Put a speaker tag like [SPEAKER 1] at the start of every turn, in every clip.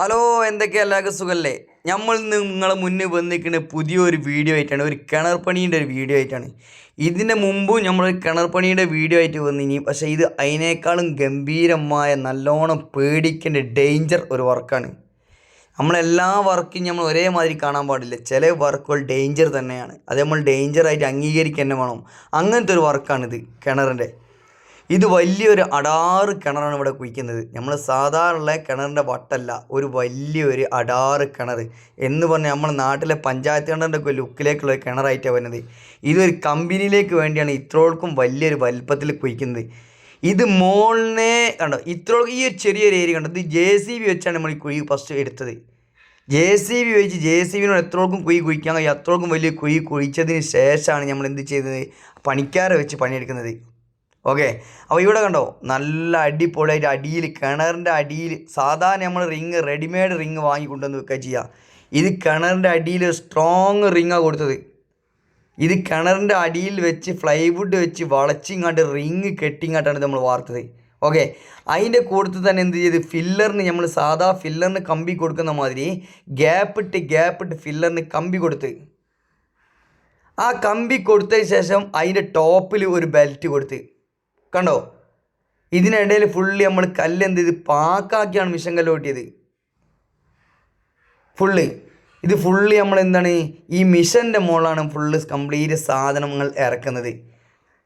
[SPEAKER 1] Hello എന്തൊക്കെയാ എല്ലാവർക്കും സുഖല്ലേ? നമ്മൾ നിങ്ങളെ മുന്നിൽ വന്നിരിക്കുന്ന പുതിയൊരു വീഡിയോ ആയിട്ടാണ് ഒരു കിണർ പണീന്റെ ഒരു വീഡിയോ ആയിട്ടാണ്. ഇതിന്റെ മുമ്പും നമ്മൾ കിണർ പണീന്റെ വീഡിയോ ആയിട്ട് വന്നിനി. പക്ഷേ ഇത് അതിനേക്കാളും ഗംഭീരമായ നല്ലോണം പേടിക്കേണ്ട ഡേഞ്ചർ ഒരു വർക്കാണ് നമ്മളെല്ലാ വർക്കും നമ്മൾ ഒരേമാതിരി കാണാൻ പാടില്ല. ചില വർക്കുകൾ ഡേഞ്ചർ തന്നെയാണ്. അത് നമ്മൾ ഡേഞ്ചറായിട്ട് അംഗീകരിക്കുക തന്നെ വേണം. അങ്ങനത്തെ ഒരു വർക്കാണിത് കിണറിന്റെ ഇത് വലിയൊരു അടാറ് കിണറാണ് ഇവിടെ കുഴിക്കുന്നത്. നമ്മൾ സാധാരണ കിണറിന്റെ വട്ടല്ല ഒരു വലിയൊരു അടാറ് കിണർ എന്ന് പറഞ്ഞാൽ നമ്മൾ നാട്ടിലെ പഞ്ചായത്ത് കിണറിന്റെ ലുക്കിലേക്കുള്ള ഒരു കിണറായിട്ടാണ് വരുന്നത്. ഇതൊരു കമ്പനിയിലേക്ക് വേണ്ടിയാണ് ഇത്രോൾക്കും വലിയൊരു വലിപ്പത്തിൽ കുഴിക്കുന്നത്. ഇത് മോളിനെ കണ്ടോ? ഇത്ര ഈ ഒരു ചെറിയൊരു ഏരിയ കണ്ടോ? ഇത് ജെ സി ബി വെച്ചാണ് നമ്മൾ ഈ കുഴി ഫസ്റ്റ് എടുത്തത്. ജെ സി ബി വെച്ച് ജെ സി ബിനോട് എത്രോൾക്കും കുഴി കുഴിക്കാൻ കഴിയും അത്രോൾക്കും വലിയ കുഴി കുഴിച്ചതിന് ശേഷമാണ് നമ്മൾ എന്ത് ചെയ്തത്? പണിക്കാരെ വെച്ച് പണിയെടുക്കുന്നത്. ഓക്കെ. അപ്പോൾ ഇവിടെ കണ്ടോ? നല്ല അടിപൊളിയായിട്ട് അടിയിൽ കിണറിന്റെ അടിയിൽ സാധാരണ നമ്മൾ റിങ് റെഡിമെയ്ഡ് റിങ് വാങ്ങി കൊണ്ടുവന്ന് വെക്കുക ചെയ്യുക ഇത് കിണറിന്റെ അടിയിൽ സ്ട്രോങ് റിങ്ങാണ് കൊടുത്തത്. ഇത് കിണറിന്റെ അടിയിൽ വെച്ച് ഫ്ലൈവുഡ് വെച്ച് വളച്ചിങ്ങാണ്ട് റിങ് കെട്ടിങ്ങാട്ടാണ് നമ്മൾ വാർത്തത്. ഓക്കെ. അതിന്റെ കൂട്ടത്തിൽ തന്നെ എന്ത് ചെയ്ത്? ഫില്ലറിന് നമ്മൾ സാധാ ഫില്ലറിന് കമ്പി കൊടുക്കുന്ന മാതിരി ഗ്യാപ്പിട്ട് ഗ്യാപ്പിട്ട് ഫില്ലറിന് കമ്പി കൊടുത്ത്. ആ കമ്പി കൊടുത്തതിന് ശേഷം അതിന്റെ ടോപ്പിൽ ഒരു ബെൽറ്റ് കൊടുത്ത്. കണ്ടോ? ഇതിനിടയിൽ ഫുള്ളി നമ്മൾ കല്ല് എന്ത് ചെയ്ത് പാക്കാക്കിയാണ് മിഷൻ കല്ല് ഓട്ടിയത്. ഫുള്ള് ഇത് ഫുള്ളി നമ്മൾ എന്താണ്? ഈ മിഷന്റെ മുകളിലാണ് ഫുള്ള് കംപ്ലീറ്റ് സാധനങ്ങൾ ഇറക്കുന്നത്.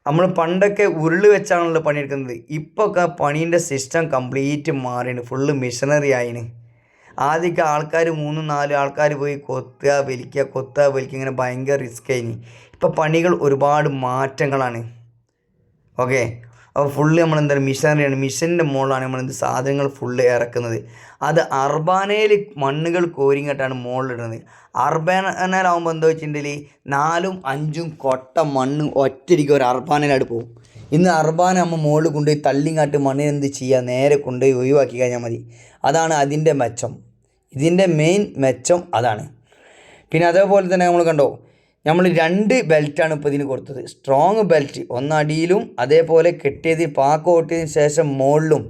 [SPEAKER 1] നമ്മൾ പണ്ടൊക്കെ ഉരുൾ വെച്ചാണല്ലോ പണിയെടുക്കുന്നത്. ഇപ്പോൾ ഒക്കെ പണീന്റെ സിസ്റ്റം കംപ്ലീറ്റ് മാറിയാണ്. ഫുള്ള് മിഷനറി ആയിന് ആദ്യമൊക്കെ ആൾക്കാർ മൂന്ന് നാല് ആൾക്കാർ പോയി കൊത്തുക വലിക്കുക കൊത്തുക വലിക്കുക. ഇങ്ങനെ ഭയങ്കര റിസ്ക് ആയിന്. ഇപ്പോൾ പണികൾ ഒരുപാട് മാറ്റങ്ങളാണ്. ഓക്കെ അപ്പോൾ ഫുള്ള് നമ്മൾ എന്താണ് മിഷനറിയാണ്. മിഷന്റെ മുകളിലാണ് നമ്മൾ എന്ത് സാധനങ്ങൾ ഫുള്ള് ഇറക്കുന്നത്. അത് അർബാനയിൽ മണ്ണുകൾ കോരിങ്ങട്ടാണ് മുകളിലിടുന്നത് അർബാനയിലാവുമ്പോൾ എന്താ വെച്ചിട്ടുണ്ടെങ്കിൽ നാലും അഞ്ചും കൊട്ട മണ്ണ് ഒറ്റയ്ക്ക് ഒരു അർബാനയിലായിട്ട് പോകും. ഇന്ന് അർബാന നമ്മൾ മുകളിൽ കൊണ്ടുപോയി തള്ളിങ്ങാട്ട് മണ്ണിന് എന്ത് ചെയ്യുക നേരെ കൊണ്ടുപോയി ഒഴിവാക്കി കഴിഞ്ഞാൽ മതി. അതാണ് അതിന്റെ മെച്ചം. ഇതിന്റെ മെയിൻ മെച്ചം അതാണ്. പിന്നെ അതേപോലെ തന്നെ നമ്മൾ കണ്ടോ? നമ്മൾ രണ്ട് ബെൽറ്റാണ് ഇപ്പോൾ ഇതിന് കൊടുത്തത്. സ്ട്രോങ് ബെൽറ്റ് ഒന്നടിയിലും അതേപോലെ കെട്ടിയത് പാക്ക് ഓട്ടിയതിന് ശേഷം മുകളിലും.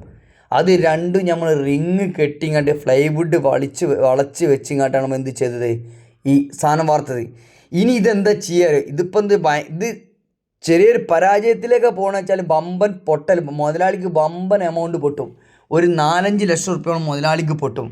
[SPEAKER 1] അത് രണ്ടും നമ്മൾ റിങ് കെട്ടിങ്ങാണ്ട് ഫ്ലൈവുഡ് വളിച്ച് വളച്ച് വെച്ചിങ്ങാട്ടാണ് നമ്മൾ എന്ത് ചെയ്തത്? ഈ സാധനം വാർത്തത്. ഇനി ഇതെന്താ ചെയ്യാറ് ഇതിപ്പോൾ എന്ത് ഇത് ചെറിയൊരു പരാജയത്തിലേക്ക് പോകണമെന്ന് വെച്ചാൽ ബമ്പൻ പൊട്ടൽ മുതലാളിക്ക് ബമ്പൻ എമൗണ്ട് പൊട്ടും. ഒരു നാലഞ്ച് ലക്ഷം റുപ്യോളം മുതലാളിക്ക് പൊട്ടും.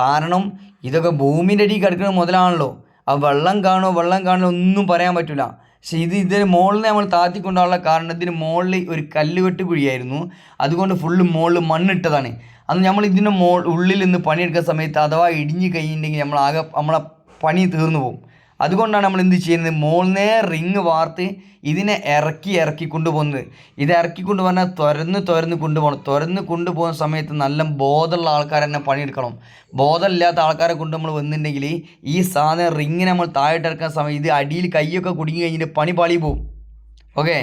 [SPEAKER 1] കാരണം ഇതൊക്കെ ഭൂമിന്റെ അടിയിൽ കിടക്കുന്ന മുതലാണല്ലോ. ആ വെള്ളം കാണോ വെള്ളം കാണോ ഒന്നും പറയാൻ പറ്റില്ല പക്ഷെ ഇത് ഇതിന് മുകളിൽ നമ്മൾ താത്തിക്കൊണ്ടുള്ള കാരണം ഇതിന് മുകളിൽ ഒരു കല്ലുകെട്ട് കുഴിയായിരുന്നു. അതുകൊണ്ട് ഫുള്ള് മുകളിൽ മണ്ണിട്ടതാണ്. അന്ന് നമ്മൾ ഇതിന്റെ മോ ഉള്ളിൽ നിന്ന് പണിയെടുക്കുന്ന സമയത്ത് അഥവാ ഇടിഞ്ഞ് കഴിഞ്ഞിട്ടുണ്ടെങ്കിൽ നമ്മൾ ആകെ നമ്മളെ പണി തീർന്നു പോകും. അതുകൊണ്ടാണ് നമ്മൾ എന്ത് ചെയ്യുന്നത്? മോളിനെ റിങ് വാർത്ത് ഇതിനെ ഇറക്കി ഇറക്കി കൊണ്ടുപോകുന്നത്. ഇത് ഇറക്കി കൊണ്ടുപോകാൻ തുരന്ന് തുരന്ന് കൊണ്ടുപോകണം. തുരന്ന് കൊണ്ടുപോകുന്ന സമയത്ത് നല്ല ബോധമുള്ള ആൾക്കാർ തന്നെ പണിയെടുക്കണം. ബോധമില്ലാത്ത ആൾക്കാരെ കൊണ്ട് നമ്മൾ വന്നിട്ടുണ്ടെങ്കിൽ ഈ സാധനം റിങ്ങിനെ നമ്മൾ താഴോട്ട് ഇറക്കുന്ന സമയം ഇത് അടിയിൽ കൈയൊക്കെ കുടുങ്ങി കഴിഞ്ഞിട്ട് പണി പാളി പോവും. ഓക്കെ?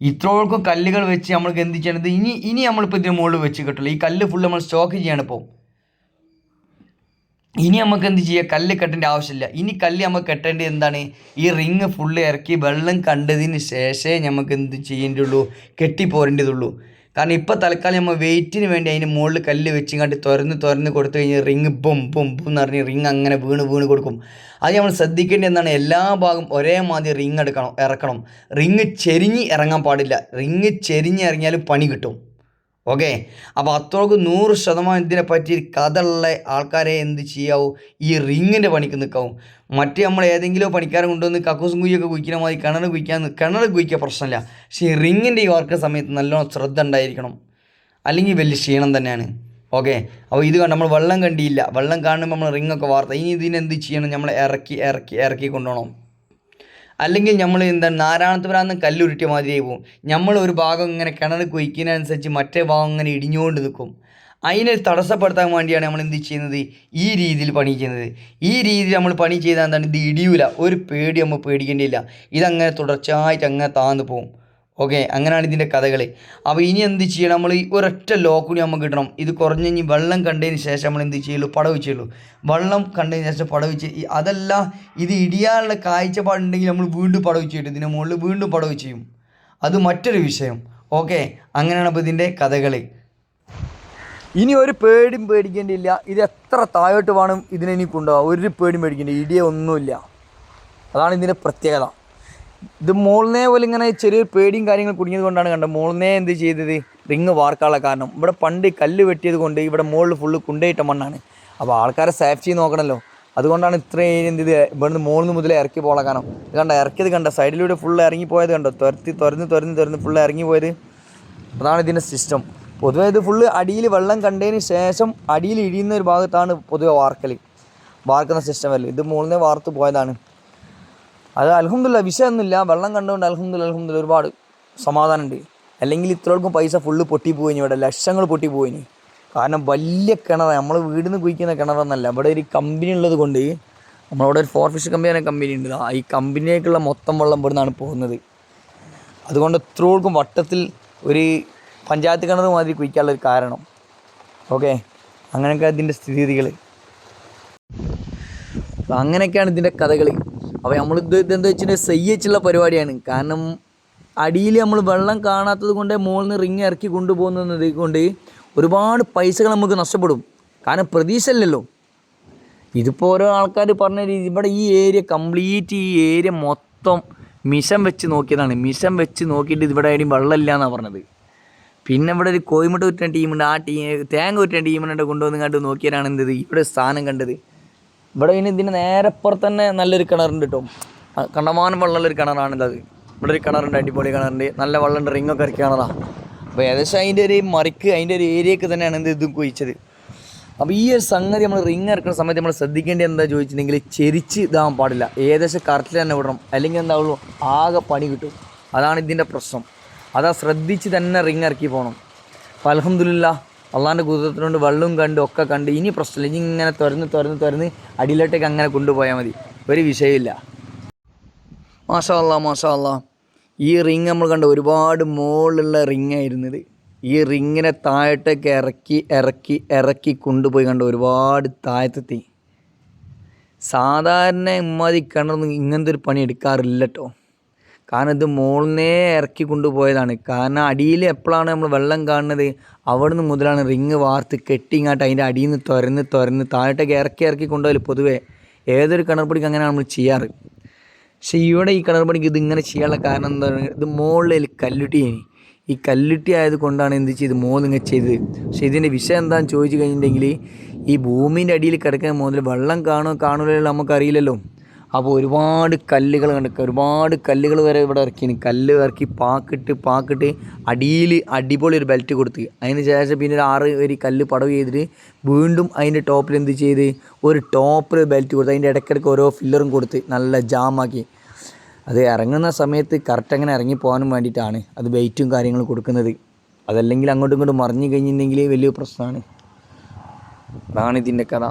[SPEAKER 1] ഇത്രോൾക്കും കല്ലുകൾ വെച്ച് നമ്മൾക്ക് എന്ത് ചെയ്യണത് ഇനി ഇനി നമ്മളിപ്പോൾ ഇതിന് മുകളിൽ വെച്ച് കിട്ടുള്ളൂ ഈ കല്ല് ഫുള്ള് നമ്മൾ സ്റ്റോക്ക് ചെയ്യാണ് ഇപ്പോൾ ഇനി നമുക്ക് എന്ത് ചെയ്യുക കല്ല് കെട്ടേണ്ട ആവശ്യമില്ല. ഇനി കല്ല് നമുക്ക് കെട്ടേണ്ടത് എന്താണ്? ഈ റിങ് ഫുള്ള് ഇറക്കി വെള്ളം കണ്ടതിന് ശേഷമേ നമുക്ക് എന്ത് ചെയ്യേണ്ടുള്ളൂ കെട്ടിപ്പോരേണ്ടതുള്ളൂ. കാരണം ഇപ്പോൾ തൽക്കാലം നമ്മൾ വെയിറ്റിന് വേണ്ടി അതിന് മുകളിൽ കല്ല് വെച്ചിങ്ങാണ്ട് തുറന്ന് തുറന്ന് കൊടുത്തു കഴിഞ്ഞാൽ റിങ് ബും ബും ബും എന്ന് പറഞ്ഞ് റിങ് അങ്ങനെ വീണ് വീണ് കൊടുക്കും. അത് നമ്മൾ ശ്രദ്ധിക്കേണ്ടത് എന്താണ്? എല്ലാ ഭാഗം ഒരേമാതിരി റിങ് എടുക്കണം ഇറക്കണം. റിങ് ചെരിഞ്ഞ് ഇറങ്ങാൻ പാടില്ല. റിങ് ചെരിഞ്ഞ് ഇറങ്ങിയാൽ പണി കിട്ടും. ഓക്കെ അപ്പോൾ അത്രയ്ക്ക് നൂറ് ശതമാനം ഇതിനെ പറ്റി കഥയുള്ള ആൾക്കാരെ എന്ത് ചെയ്യാവും? ഈ റിങ്ങിന്റെ പണിക്ക് നിൽക്കാവും മറ്റ് നമ്മൾ ഏതെങ്കിലും പണിക്കാരൻ കൊണ്ടുവന്ന് കക്കൂസും കുയ്യൊക്കെ കുയ്ക്കുന്ന മാതിരി കിണർ കുയ്ക്കാൻ കിണർ കുയ്ക്കുക പ്രശ്നമില്ല. പക്ഷേ ഈ റിങ്ങിന്റെ ഈ വർക്ക് സമയത്ത് നല്ലോണം ശ്രദ്ധ ഉണ്ടായിരിക്കണം. അല്ലെങ്കിൽ വലിയ ക്ഷീണം തന്നെയാണ്. ഓക്കെ അപ്പോൾ ഇത് കണ്ട് നമ്മൾ വെള്ളം കണ്ടിയില്ല വെള്ളം കാണുമ്പോൾ നമ്മൾ റിങ്ങൊക്കെ വാർത്ത ഇനി ഇതിനെന്ത് ചെയ്യണം? നമ്മൾ ഇറക്കി ഇറക്കി ഇറക്കി കൊണ്ടുപോകണം. അല്ലെങ്കിൽ നമ്മൾ എന്താ നാരായണത്തുപുരാന്ന് കല്ലുരുട്ടിയ മാതിരിയായി പോകും നമ്മൾ ഒരു ഭാഗം ഇങ്ങനെ കിണർ കുയിക്കുന്നതനുസരിച്ച് മറ്റേ ഭാഗം ഇങ്ങനെ ഇടിഞ്ഞുകൊണ്ട് നിൽക്കും. അതിനെ തടസ്സപ്പെടുത്താൻ വേണ്ടിയാണ് നമ്മൾ എന്ത് ചെയ്യുന്നത്? ഈ രീതിയിൽ പണി ചെയ്യുന്നത്. ഈ രീതിയിൽ നമ്മൾ പണി ചെയ്താൽ എന്താണ്? ഇത് ഇടിയൂല. ഒരു പേടി നമ്മൾ പേടിക്കേണ്ടിയില്ല. ഇതങ്ങനെ തുടർച്ചയായിട്ട് അങ്ങനെ താന്ന് പോകും ഓക്കെ അങ്ങനെയാണ് ഇതിന്റെ കഥകൾ അപ്പോൾ ഇനി എന്ത് ചെയ്യണം? നമ്മൾ ഈ ഒരൊറ്റ ലോക്കുണി നമുക്ക് കിട്ടണം. ഇത് കുറഞ്ഞ് കഴിഞ്ഞ് വെള്ളം കണ്ടതിന് ശേഷം നമ്മൾ എന്ത് ചെയ്യുള്ളൂ? പടവ് ചെയ്യുള്ളൂ വെള്ളം കണ്ടതിന് ശേഷം പടവ് ചെയ്യും അതല്ല ഇത് ഇടിയാനുള്ള കാഴ്ചപ്പാടുണ്ടെങ്കിൽ നമ്മൾ വീണ്ടും പടവ് ചെയ്യും ഇതിന്റെ മുകളിൽ വീണ്ടും പടവ് ചെയ്യും. അത് മറ്റൊരു വിഷയം. ഓക്കെ അങ്ങനെയാണ് അപ്പോൾ ഇതിന്റെ കഥകൾ ഇനി ഒരു പേടിയും പേടിക്കേണ്ടിയില്ല. ഇത് എത്ര താഴോട്ട് വേണം ഇതിനെ ഇനി കൊണ്ടുപോകാം ഒരു പേടിയും പേടിക്കേണ്ട. ഇടിയ ഒന്നുമില്ല. അതാണ് ഇതിന്റെ പ്രത്യേകത. ഇത് മോളിനെ പോലെ ഇങ്ങനെ ചെറിയൊരു പേടിയും കാര്യങ്ങൾ കുടുങ്ങിയത് കൊണ്ടാണ് കണ്ടത്. മോളിനെ എന്ത് ചെയ്തത്? റിങ് വാർക്കാനുള്ള കാരണം. ഇവിടെ പണ്ട് കല്ല് വെട്ടിയത് കൊണ്ട് ഇവിടെ മുകളിൽ ഫുള്ള് കുണ്ടയിട്ട മണ്ണാണ്. അപ്പോൾ ആൾക്കാരെ സേഫ്റ്റി നോക്കണമല്ലോ അതുകൊണ്ടാണ് ഇത്രയും എന്ത് ഇവിടുന്ന് മുകളിൽ മുതൽ ഇറക്കി പോകാൻ കാരണം. ഇത് കണ്ട? ഇറക്കിയത് കണ്ട? സൈഡിലൂടെ ഫുള്ള് ഇറങ്ങിപ്പോയത് കണ്ടോ? തുരത്തി തുറന്ന് തുറന്ന് തുറന്ന് ഫുള്ള് ഇറങ്ങിപ്പോയത് അതാണ് ഇതിന്റെ സിസ്റ്റം പൊതുവേ ഇത് ഫുള്ള് അടിയിൽ വെള്ളം കണ്ടതിന് ശേഷം അടിയിൽ ഇഴിയുന്ന ഒരു ഭാഗത്താണ് പൊതുവെ വാർക്കൽ വാർക്കുന്ന സിസ്റ്റം അല്ല? ഇത് നിന്ന് വാർത്ത് പോയതാണ്. അത് അലഹമില്ല വിഷയമൊന്നുമില്ല വെള്ളം കണ്ടുകൊണ്ട് അലഹമില്ല അലഹമില്ല ഒരുപാട് സമാധാനമുണ്ട്. അല്ലെങ്കിൽ ഇത്രയോൾക്കും പൈസ ഫുള്ള് പൊട്ടിപ്പോയിനി ഇവിടെ ലക്ഷങ്ങൾ പൊട്ടി പൊട്ടിപ്പോയിനി. കാരണം വലിയ കിണർ നമ്മൾ വീടിൽ നിന്ന് കുഴിക്കുന്ന കിണറൊന്നല്ല. ഇവിടെ ഒരു കമ്പനി ഉള്ളത് കൊണ്ട് നമ്മളവിടെ ഒരു ഫോർ ഫിഷ് കമ്പനി കമ്പനി ഉണ്ട്. ഈ കമ്പനിയിലേക്കുള്ള മൊത്തം വെള്ളം ഇവിടെ നിന്നാണ് പോകുന്നത്. അതുകൊണ്ട് ഇത്രയോൾക്കും വട്ടത്തിൽ ഒരു പഞ്ചായത്ത് കിണർ മാതിരി കുഴിക്കാനുള്ള ഒരു കാരണം. ഓക്കെ? അങ്ങനെയൊക്കെ അതിന്റെ സ്ഥിതിഗതികൾ അങ്ങനെയൊക്കെയാണ് ഇതിന്റെ കഥകൾ അപ്പോൾ നമ്മൾ ഇത് ഇതെന്താ വെച്ചിട്ടുണ്ടെങ്കിൽ സയ്യച്ചുള്ള പരിപാടിയാണ്. കാരണം അടിയിൽ നമ്മൾ വെള്ളം കാണാത്തത് കൊണ്ട് മുകളിൽ നിന്ന് റിങ് ഇറക്കി കൊണ്ടുപോകുന്നത് കൊണ്ട് ഒരുപാട് പൈസകൾ നമുക്ക് നഷ്ടപ്പെടും. കാരണം പ്രതീക്ഷ അല്ലല്ലോ ഇതിപ്പോൾ ഓരോ ആൾക്കാർ പറഞ്ഞ രീതി ഇവിടെ ഈ ഏരിയ കംപ്ലീറ്റ് ഈ ഏരിയ മൊത്തം മിഷൻ വെച്ച് നോക്കിയതാണ്. മിഷൻ വെച്ച് നോക്കിയിട്ട് ഇവിടെ എവിടെയും വെള്ളമില്ല എന്നാണ് പറഞ്ഞത്. പിന്നെ ഇവിടെ ഒരു കോയിമുട്ട കുറ്റുന്ന ടീമുണ്ട് ആ ടീം തേങ്ങ കുറ്റുന്ന ടീമിനെ കൊണ്ടുവന്ന് കണ്ട് നോക്കിയാലാണ് എന്തത് ഇവിടെ സ്ഥാനം കണ്ടത്. ഇവിടെ ഇനി ഇതിന് നേരെ പുറത്ത് തന്നെ നല്ലൊരു കിണറുണ്ട് കേട്ടോ. കണ്ടമാനം വെള്ളമുള്ള ഒരു കിണറാണിത് ഇവിടെ ഒരു കിണറുണ്ട് അടിപൊളി കിണറുണ്ട്. നല്ല വെള്ളമുണ്ട് റിങ്ങൊക്കെ ഇറക്കി കിണറാണ് അപ്പോൾ ഏകദേശം അതിന്റെ ഒരു മറിക്ക് അതിന്റെ ഒരു ഏരിയക്ക് തന്നെയാണ് എന്ത് ഇതും കുഴിച്ചത്. അപ്പോൾ ഈ ഒരു സംഗതി നമ്മൾ റിങ് ഇറക്കുന്ന സമയത്ത് നമ്മൾ ശ്രദ്ധിക്കേണ്ടത് എന്താ ചോദിച്ചിട്ടുണ്ടെങ്കിൽ ചെരിച്ച് ഇതാവാൻ പാടില്ല. ഏകദേശം കറക്റ്റിൽ തന്നെ വിടണം. അല്ലെങ്കിൽ എന്താ എന്താവുള്ളൂ ആകെ പണി കിട്ടും. അതാണ് ഇതിന്റെ പ്രശ്നം. അതാ ശ്രദ്ധിച്ച് തന്നെ റിങ് ഇറക്കി പോകണം അപ്പോൾ അലഹമില്ല അള്ളാന്റെ കുതിരത്തിനോണ്ട് വെള്ളവും കണ്ട് ഒക്കെ കണ്ട്. ഇനി പ്രശ്നമില്ല. ഇനി ഇങ്ങനെ തുറന്ന് തുറന്ന് തുറന്ന് അടിയിലോട്ടേക്ക് അങ്ങനെ കൊണ്ടുപോയാൽ മതി. ഒരു വിഷയമില്ല. മാഷാ അല്ലാ മാഷാ ഈ റിങ് നമ്മൾ കണ്ട ഒരുപാട് മുകളിലുള്ള റിങ് ആയിരുന്നത് ഈ റിങ്ങിനെ താഴത്തേക്ക് ഇറക്കി ഇറക്കി ഇറക്കി കൊണ്ടുപോയി കണ്ട ഒരുപാട് താഴത്തെത്തി. സാധാരണ ഇമ്മാതി കിണർ ഇങ്ങനത്തെ ഒരു പണി എടുക്കാറില്ല കേട്ടോ കാരണം ഇത് മുകളിലേ ഇറക്കി കൊണ്ടുപോയതാണ്. കാരണം അടിയിൽ എപ്പോഴാണ് നമ്മൾ വെള്ളം കാണുന്നത്? അവിടുന്ന് മുതലാണ് റിങ് വാർത്ത് കെട്ടിങ്ങാട്ട് അതിന്റെ അടിയിൽ നിന്ന് തുരന്ന് തുരന്ന് താഴോട്ടേക്ക് ഇറക്കി ഇറക്കി കൊണ്ടുപോയാൽ പൊതുവേ. ഏതൊരു കിണർപ്പടിക്ക് അങ്ങനെയാണ് നമ്മൾ ചെയ്യാറ്. പക്ഷേ ഇവിടെ ഈ കിണർപ്പണിക്ക് ഇത് ഇങ്ങനെ ചെയ്യാനുള്ള കാരണം എന്താ പറയുക ഇത് മുകളിൽ കല്ലുട്ടിയാണ് ഈ കല്ലുട്ടി ആയത് കൊണ്ടാണ് എന്ത് ചെയ്ത്? മോളിങ്ങനെ ചെയ്തത്. പക്ഷേ ഇതിന്റെ വിഷയം എന്താണെന്ന് ചോദിച്ചു കഴിഞ്ഞിട്ടുണ്ടെങ്കിൽ ഈ ഭൂമിന്റെ അടിയിൽ കിടക്കുന്ന മോതിൽ വെള്ളം കാണുമോ കാണൂലോ നമുക്കറിയില്ലല്ലോ. അപ്പോൾ ഒരുപാട് കല്ലുകൾ കണ്ടൊക്കെ ഒരുപാട് കല്ലുകൾ വരെ ഇവിടെ ഇറക്കിന് കല്ല് ഇറക്കി പാക്കിട്ട് പാക്കിട്ട് അടിയിൽ അടിപൊളി ഒരു ബെൽറ്റ് കൊടുത്ത്. അതിന് ശേഷം പിന്നെ ഒരു ആറ് ഒരു കല്ല് പടവ് ചെയ്തിട്ട് വീണ്ടും അതിന്റെ ടോപ്പിൽ എന്ത് ചെയ്ത് ഒരു ടോപ്പിൽ ബെൽറ്റ് കൊടുത്ത്. അതിന്റെ ഇടയ്ക്കിടയ്ക്ക് ഓരോ ഫില്ലറും കൊടുത്ത് നല്ല ജാമാക്കി അത് ഇറങ്ങുന്ന സമയത്ത് കറക്റ്റ് അങ്ങനെ ഇറങ്ങി പോകാനും വേണ്ടിയിട്ടാണ് അത് വെയിറ്റും കാര്യങ്ങളും കൊടുക്കുന്നത്. അതല്ലെങ്കിൽ അങ്ങോട്ടും ഇങ്ങോട്ടും മറിഞ്ഞു കഴിഞ്ഞിട്ടുണ്ടെങ്കിൽ വലിയ പ്രശ്നമാണ്. അതാണ് ഇതിന്റെ കഥ.